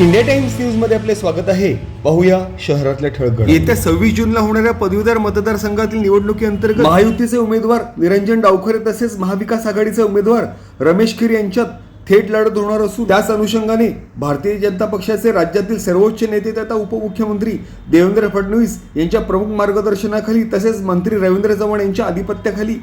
India times न्यूजमध्ये आपले स्वागत आहे. पाहूया शहरातल्या ठळक येत्या सव्वीस जूनला होणाऱ्या पदवीधर मतदारसंघातील निवडणुकीअंतर्गत महायुतीचे उमेदवार निरंजन डावखरे तसेच महाविकास आघाडीचे उमेदवार रमेश खीर यांच्यात थेट लढत होणार असून त्याच अनुषंगाने भारतीय जनता पक्षाचे राज्यातील सर्वोच्च नेते तथा उपमुख्यमंत्री देवेंद्र फडणवीस यांच्या प्रमुख मार्गदर्शनाखाली तसेच मंत्री रवींद्र चव्हाण यांच्या आधिपत्याखाली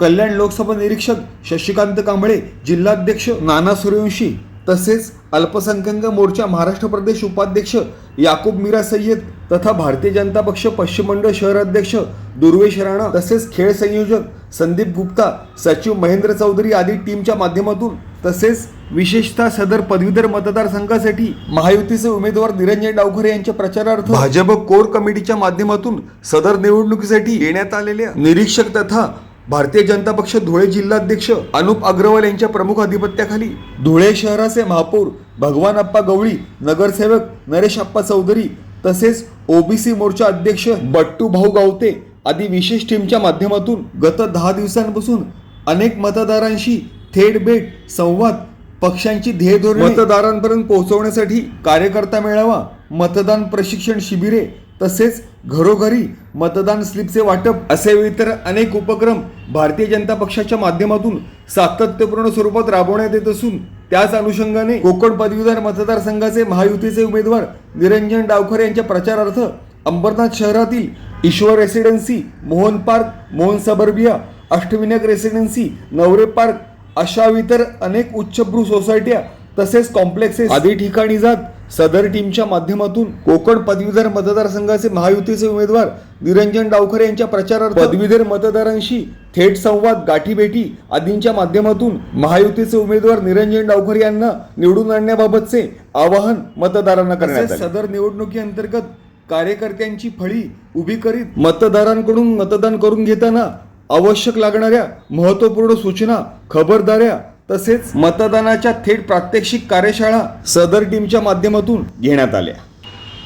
कल्याण लोकसभा निरीक्षक शशिकांत कांबळे जिल्हाध्यक्ष नाना सूर्यवंशी तसेच अल्पसंख्याक मोर्चा महाराष्ट्र प्रदेश उपाध्यक्ष याकूब मीरा सय्यद तथा भारतीय जनता पक्ष पश्चिम मंडळ शहर अध्यक्ष दुर्वेश राणा तसेच खेळ संयोजक संदीप गुप्ता सचिव महेंद्र चौधरी आदी टीमच्या माध्यमातून तसेच विशेषतः सदर पदवीधर मतदारसंघासाठी महायुतीचे उमेदवार निरंजन डावखरे यांच्या प्रचारार्थ भाजप कोर कमिटीच्या माध्यमातून सदर निवडणुकीसाठी येण्यात आलेल्या निरीक्षक तथा भारतीय जनता पक्ष धुळे जिल्हाध्यक्ष अनुप अग्रवाल यांच्या प्रमुख अधिपत्याखाली धुळे शहराचे महापौर भगवान अप्पा गवळी नगरसेवक नरेश अप्पा चौधरी तसेच ओबीसी मोर्चा अध्यक्ष बट्टू भाऊ गावते आदी विशेष टीमच्या माध्यमातून गत दहा दिवसांपासून अनेक मतदारांशी थेट भेट संवाद पक्षांची ध्येय मतदारांपर्यंत पोहोचवण्यासाठी कार्यकर्ता मेळावा मतदान प्रशिक्षण शिबिरे तसेच घरोघरी मतदान स्लिपचे वाटप असे इतर अनेक उपक्रम भारतीय जनता पक्षाच्या माध्यमातून सातत्यपूर्ण स्वरूपात राबवण्यात येत असून त्याच अनुषंगाने कोकण पदवीधर मतदारसंघाचे महायुतीचे उमेदवार निरंजन डावखरे यांच्या प्रचारार्थ अंबरनाथ शहरातील Ishwar residency Mohan park Mohan suburbia Ashtavinayak residency Navare park अशा इतर अनेक उच्चभ्रू सोसायट्या तसेच कॉम्प्लेक्सेस आदी ठिकाणी जात सदर टीमच्या माध्यमातून कोकण पदवीधर मतदारसंघाचे महायुतीचे उमेदवार निरंजन डावखरे यांच्या प्रचारार्थ पदवीधर मतदारांशी थेट संवाद गाठीभेटी आदींच्या माध्यमातून महायुतीचे उमेदवार निरंजन डावखरे यांना निवडून आणण्याबाबतचे आवाहन मतदारांना करण्यात आले. सदर निवडणुकीअंतर्गत कार्यकर्त्यांची फळी उभी करीत मतदारांकडून मतदान करून घेताना आवश्यक लागणाऱ्या महत्त्वपूर्ण सूचना खबरदाऱ्या तसेच मतदानाच्या थेट प्रात्यक्षिक कार्यशाळा सदर टीमच्या माध्यमातून घेण्यात आल्या.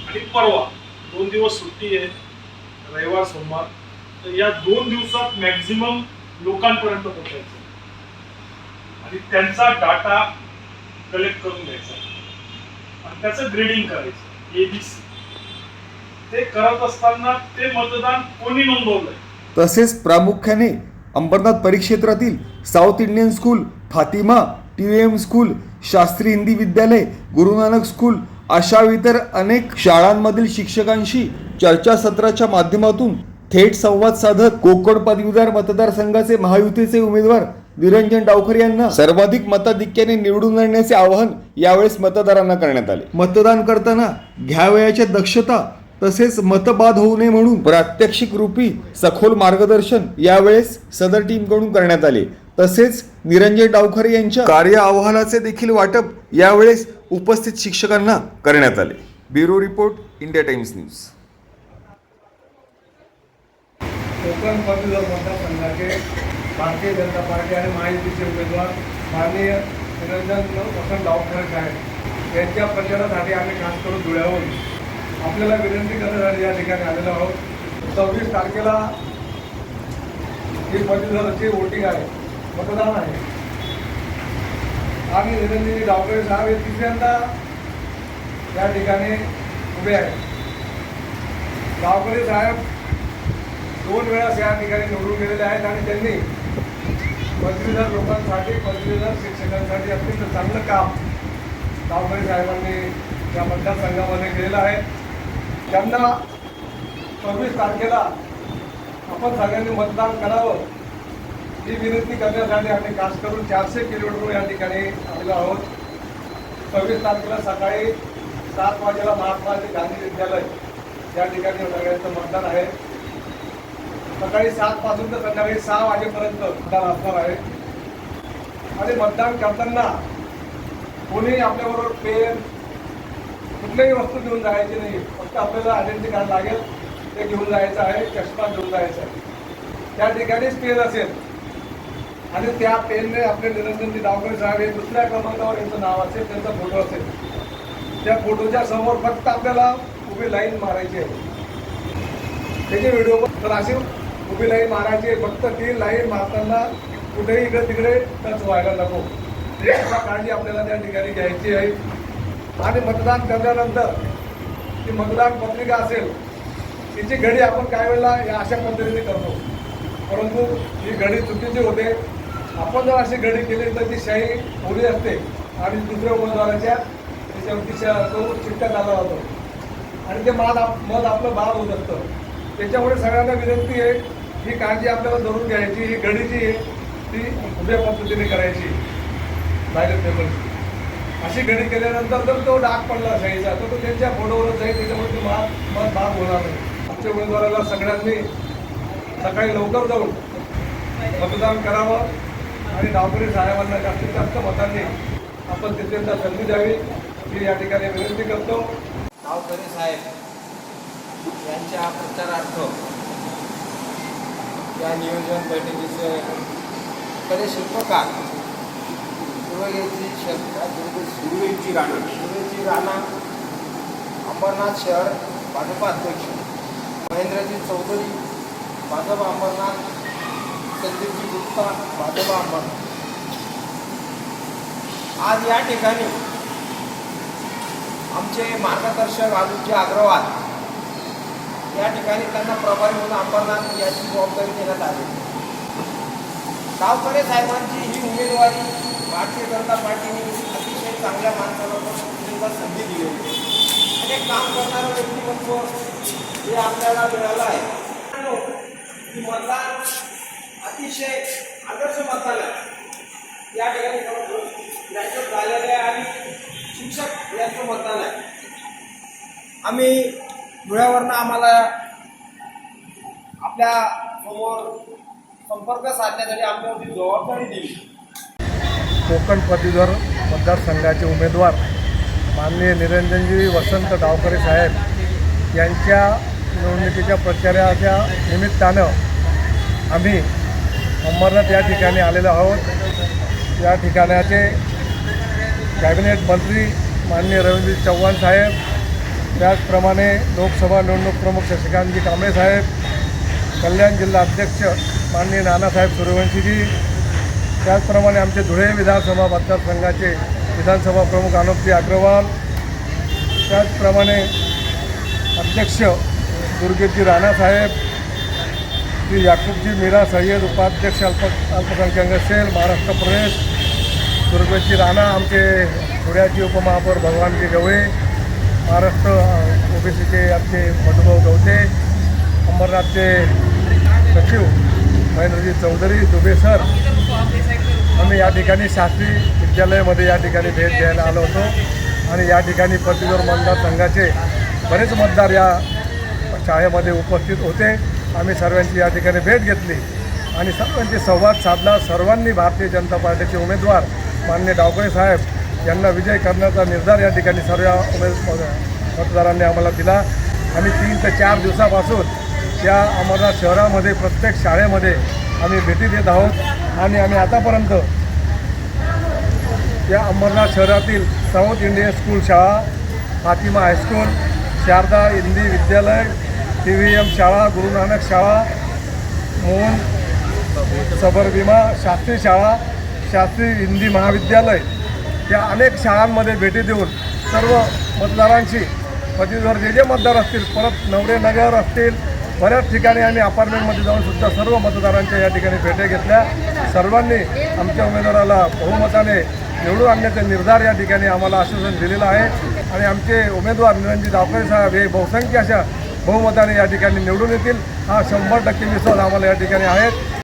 आणि परवा दोन दिवस सुट्टी आहे रविवार सोमवार. तर या दोन दिवसात मॅक्झिमम लोकांपर्यंत पोहोचायचं. आणि त्यांचा डाटा कलेक्ट करून घ्यायचा. आणि त्याचं ग्रेडिंग करायचं ए बी सी ते करत असताना ते मतदान कोणी नोंदवलंय? तसेच प्रामुख्याने Ambernath परिक्षेत्रातील south Indian school Fatima T M school Shastri Hindi विद्यालय गुरु नानक स्कूल अशा इतर अनेक शाळांमधील शिक्षकांशी चर्चासत्राच्या माध्यमातून थेट संवाद साधत कोकण पदवीधर मतदारसंघाचे महायुतीचे उमेदवार निरंजन डावखरे यांना सर्वाधिक मताधिक्याने निवडून आणण्याचे आवाहन यावेळेस मतदारांना करण्यात आले. मतदान करताना घ्यावयाच्या दक्षता तसेच मतबाद होऊ नये म्हणून प्रात्यक्षिक रूपी सखोल मार्गदर्शन यावेळेस सदर टीमकडून करण्यात आले. तसेच निरंजन डावखरे यांच्या कार्य अहवालाचे देखील वाटप यावेळेस उपस्थित शिक्षकांना करण्यात आले. Bureau report India Times news. Konkan पदवीधर मतदारसंघाचे भारतीय जनता पार्टी आणि महायुतीचे उमेदवार माननीय निरंजन वसंत डावखरे साहेब यांच्या प्रचारासाठी आम्ही खास करून धुळ्याहून आपल्याला विनंती करण्यासाठी या ठिकाणी आलेलो आहोत. सव्वीस तारखेला ही पदवीधराची वोटिंग आहे मतदान आहे. आम्ही निरंजनी डावखरे साहेब हे तिसऱ्यांदा या ठिकाणी उभे आहेत डावखरे साहेब दोन वेळा या ठिकाणी निवडून गेलेले आहेत आणि त्यांनी पदवीधर लोकांसाठी पदवीधर शिक्षकांसाठी अत्यंत चांगलं काम गावकरी साहेबांनी या मतदारसंघामध्ये केलेलं आहे. त्यांना सव्वीस तारखेला आपण सगळ्यांनी मतदान करावं. ही विनंती करण्यासाठी आम्ही खास करून चारशे किलोमीटर या ठिकाणी आलेलो आहोत. सव्वीस तारखेला सकाळी सात वाजेला महात्मा गांधी विद्यालय या ठिकाणी सगळ्यांचं मतदान आहे. सकाळी सात पासून तर संध्याकाळी सहा वाजेपर्यंत मतदान असणार आहे. आणि मतदान करताना कोणी आपल्याबरोबर पेन कुठल्याही वस्तू घेऊन जायची नाही. फक्त आपल्याला आयडेंटिटी कार्ड लागेल ते घेऊन जायचं आहे चष्मा घेऊन जायचा आहे. त्या ठिकाणीच पेन असेल आणि त्या पेनने आपले निरंजनजी डावकरे साहेब हे दुसऱ्या क्रमांकावर यांचं नाव असेल त्यांचा फोटो असेल. त्या फोटोच्या समोर फक्त आपल्याला उभी लाईन मारायची आहे. त्याचे व्हिडिओ तर अशी उभी लाईन मारायची आहे. फक्त ती लाईन मारताना कुठेही इकडे तिकडे टच व्हायला नको. काळजी आपल्याला त्या ठिकाणी घ्यायची आहे. आणि मतदान करण्यानंतर ती मतदान पत्रिका असेल तिची घडी आपण काय वेळेला या अशा पद्धतीने करतो. परंतु ही घडी चुकीची होते. आपण जर अशी घडी केली तर ती शाही ओली असते आणि दुसऱ्या उमेदवाराच्या त्याच्यावरती तिच्या तो चिठ्ठा आला जातो. आणि ते मत आप मत आपलं बाद होत असतं. त्याच्यामुळे सगळ्यांना विनंती आहे ही काळजी आपल्याला धरून घ्यायची ही घडी जी आहे ती उभ्या पद्धतीने करायची. डायरेक्ट पेपरची अशी घडी केल्यानंतर जर तो डाग पडला शाहीचा तर तो त्यांच्या फोटोवरच जाईल त्याच्यामुळे ते मत मत बाद होणार नाही. आमच्या उमेदवाराला सगळ्यांनी सकाळी लवकर जाऊन मतदान करावं. आणि डावकरी साहेबांना जास्तीत जास्त मतांनी आपण तिथे संधी द्यावी ही या ठिकाणी विनंती करतो. गावकरी साहेब यांच्या प्रचारार्थ या नियोजन बैठकीचे कडे शिल्पकार सुरवेची सुरवेची राणा. सुरवेची राणा अंबरनाथ शहर भाजपा अध्यक्ष महेंद्रजी चौधरी भाजप अंबरनाथ संदीपजी गुप्ता भाजपा अंबरनाथ आज या ठिकाणी आमचे मार्गदर्शक आदित्य अग्रवाल या ठिकाणी त्यांना प्रभारी म्हणून अंबरनाथ याची जबाबदारी देण्यात आली. गावकरे साहेबांची ही उमेदवारी भारतीय जनता पार्टीने अतिशय चांगल्या माणसाला संधी दिली होती आणि एक काम करणारं व्यक्तिमत्व हे आपल्याला मिळालं आहे. की मतदान अतिशय आदर्श मतदान या ठिकाणी ग्रॅज्युएट झालेले आणि शिक्षक यांचं मतदान आहे आम्ही धुळ्यावरनं आम्हाला आपल्यासमोर संपर्क साधण्यासाठी आमच्यावरती जबाबदारी दिली. कोकण पदवीधर मतदारसंघाचे उमेदवार माननीय निरंजनजी वसंत डावकरे साहेब यांच्या निवडणुकीच्या प्रचाराच्या निमित्तानं आम्ही अंबरनाथ या ठिकाणी आलेलो आहोत. या ठिकाणाचे कॅबिनेट मंत्री माननीय रवींद्र चव्हाण साहेब त्याचप्रमाणे लोकसभा निवडणूक प्रमुख शशिकांतजी कांबळे साहेब कल्याण जिल्हा अध्यक्ष माननीय नानासाहेब सूर्यवंशीजी त्याचप्रमाणे आमचे धुळे विधानसभा मतदारसंघाचे विधानसभा प्रमुख अनुपजी अग्रवाल त्याचप्रमाणे अध्यक्ष दुर्गेजी राणासाहेब श्री याकूबजी मीरा सय्यद उपाध्यक्ष अल्प अल्पसंख्याक सेल महाराष्ट्र प्रदेश दुर्गेशजी राणा आमचे धुळ्याची उपमहापौर भगवानजी गवळे महाराष्ट्र ओबीसीचे आमचे मधुभाऊ गवते अंबरनाथचे सचिव महेंद्रजी चौधरी दुबे सर. आम्ही या ठिकाणी शास्त्री विद्यालयामध्ये या ठिकाणी भेट द्यायला आलो होतो आणि या ठिकाणी पदवीधर मतदारसंघाचे बरेच मतदार या शाळेमध्ये उपस्थित होते. आम्ही सर्वांची या ठिकाणी भेट घेतली आणि सर्वांची संवाद साधला. सर्वांनी भारतीय जनता पार्टीचे उमेदवार मान्य डावकरे साहेब यांना विजय करण्याचा निर्धार या ठिकाणी सर्व उमेद मतदारांनी आम्हाला दिला. आम्ही तीन ते चार दिवसापासून या अमरनाथ शहरामध्ये प्रत्येक शाळेमध्ये आम्ही भेटी देत आहोत आणि आम्ही आतापर्यंत या अंबरनाथ शहरातील साऊथ इंडियन स्कूल शाळा फातिमा हायस्कूल शारदा हिंदी विद्यालय टी व्ही एम शाळा गुरु नानक शाळा मोहन सबरविमा शास्त्री शाळा शास्त्री हिंदी महाविद्यालय या अनेक शाळांमध्ये भेटी देऊन सर्व मतदारांशी पदवीधर जे जे मतदार असतील परत नवरे नगर असतील बऱ्याच ठिकाणी आम्ही अपार्टमेंटमध्ये जाऊन सुद्धा सर्व मतदारांच्या या ठिकाणी भेट्या घेतल्या. सर्वांनी आमच्या उमेदवाराला बहुमताने निवडून आणण्याचा निर्धार या ठिकाणी आम्हाला आश्वासन दिलेलं आहे. आणि आमचे उमेदवार निरंजी डावकरे साहेब हे बहुसंख्य अशा बहुमताने या ठिकाणी निवडून येतील. हा शंभर टक्के विश्वास आम्हाला या ठिकाणी आहेत.